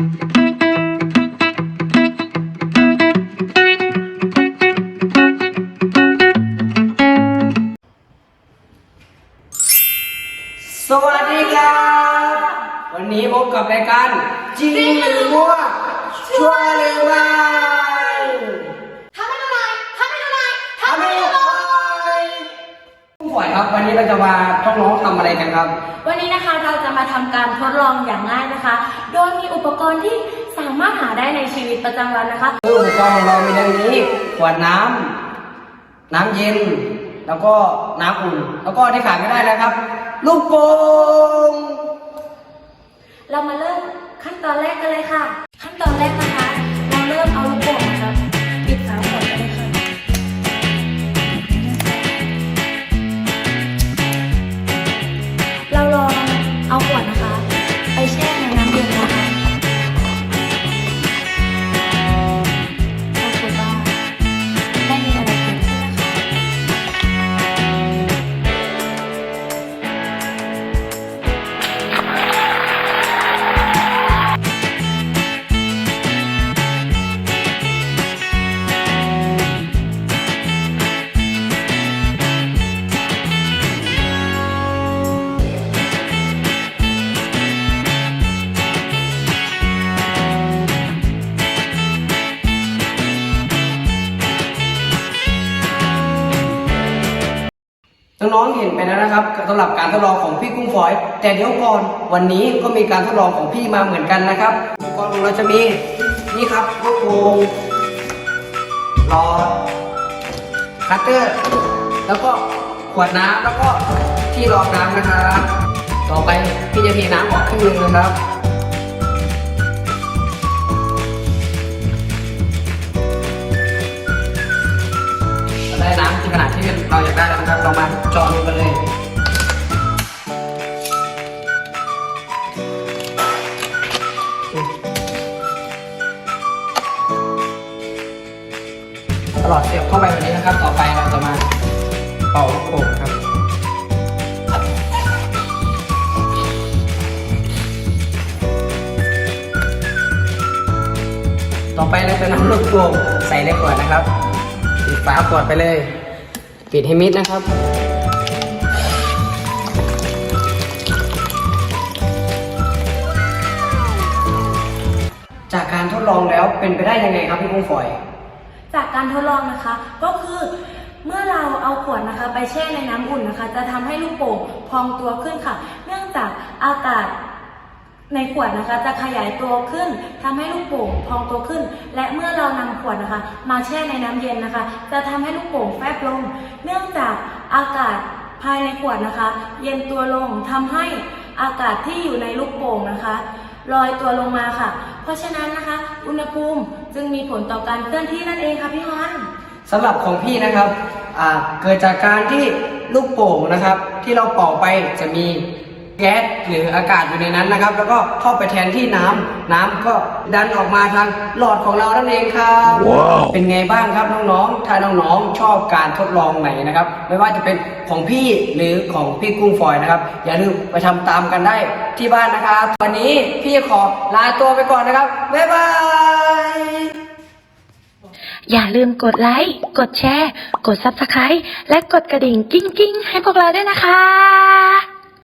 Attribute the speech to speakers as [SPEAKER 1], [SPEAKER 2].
[SPEAKER 1] สวัสดีครับ วันนี้พบกับรายการจริงหรือมั่วชัวร์หรือไม่
[SPEAKER 2] ทำให้ละลายทำให้ละลายทำ
[SPEAKER 1] ทำ
[SPEAKER 2] ให้
[SPEAKER 1] ให้
[SPEAKER 2] ละ
[SPEAKER 1] ละ
[SPEAKER 2] ลาย
[SPEAKER 1] ลาย ผู้ป่วยครับ วันนี้เราจะมาทดลองทำอะไรกันครับ
[SPEAKER 2] วันนี้นะคะเราจะมาทำการทดลองอย่างง่ายนะคะ โดยมีอุปกรณ์ที่สามารถหาได้ในชีวิตประจำวันนะคะ
[SPEAKER 1] อุปกรณ์ของเรามีดังนี้ขวดน้ำน้ำเย็น แล้วก็น้ำอุ่น แล้วก็ที่ขาดไม่ได้แล้วครับ ลูกโป่ง
[SPEAKER 2] เรามาเริ่มขั้นตอนแรกกันเลยค่ะ น้อง
[SPEAKER 1] ๆเห็นไปแล้วนะครับสำหรับการทดลองของพี่กุ้งฝอย แต่เดี๋ยวก่อนวันนี้ก็มีการทดลองของพี่มาเหมือนกันนะครับอุปกรณ์ของเราจะมีนี่ครับลูกโป่งหลอคัตเตอร์ แล้วก็ขวดน้ำแล้วก็ที่รองน้ำนะครับ ต่อไปพี่จะเทน้ำออกครึ่งนึงนะครับ เราอยากได้แล้วนะครับเรามาเจาะลงกันเลยตลอดเสียบเข้าไปแบบนี้นะครับ ต่อไปเราจะมาเป่าลูกโป่งครับต่อไปเราจะนำลูกโป่งใส่ในขวดนะครับปิดฝาขวดไปเลย ปิดให้มิดนะครับ จากการทดลองแล้วเป็นไปได้ยังไงครับพี่กุ้งฝอย
[SPEAKER 2] จากการทดลองนะคะก็คือเมื่อเราเอาขวดนะคะ ไปแช่ในน้ำอุ่นนะคะ จะทำให้ลูกโป่งพองตัวขึ้นค่ะ เนื่องจากอากาศ ในขวดนะคะจะขยายตัวขึ้นทำให้ลูกโป่งพองตัวขึ้น และเมื่อเรานำขวดนะคะ มาแช่ในน้ำเย็นนะคะ จะทำให้ลูกโป่งแฟบลง เนื่องจากอากาศภายในขวดนะคะ เย็นตัวลงทำให้อากาศที่อยู่ในลูกโป่งนะคะลอยตัวลงมาค่ะ เพราะฉะนั้นนะคะ อุณหภูมิจึงมีผลต่อการเคลื่อนที่นั่นเองค่ะพี่ฮอน
[SPEAKER 1] สำหรับของพี่นะครับเกิดจากการที่ลูกโป่งนะครับ ที่เราเป่าไปจะมี แก๊สหรืออากาศอยู่ในนั้นนะครับ แล้วก็เข้าไปแทนที่น้ำน้ำก็ดันออกมาทางหลอดของเรานั่นเองครับ
[SPEAKER 3] Wow
[SPEAKER 1] เป็นไงบ้างครับน้องๆ ถ้าน้องๆ ชอบการทดลองไหนนะครับ ไม่ว่าจะเป็นของพี่หรือของพี่กุ้งฝอยนะครับ อย่าลืมไปทำตามกันได้ที่บ้านนะครับ วันนี้พี่ขอลาตัวไปก่อนนะครับ บ๊ายบาย
[SPEAKER 4] อย่าลืมกดไลค์ กดแชร์ กด Subscribe และกดกระดิ่งกิ้งกิ้งๆ ให้พวกเราด้วยนะคะ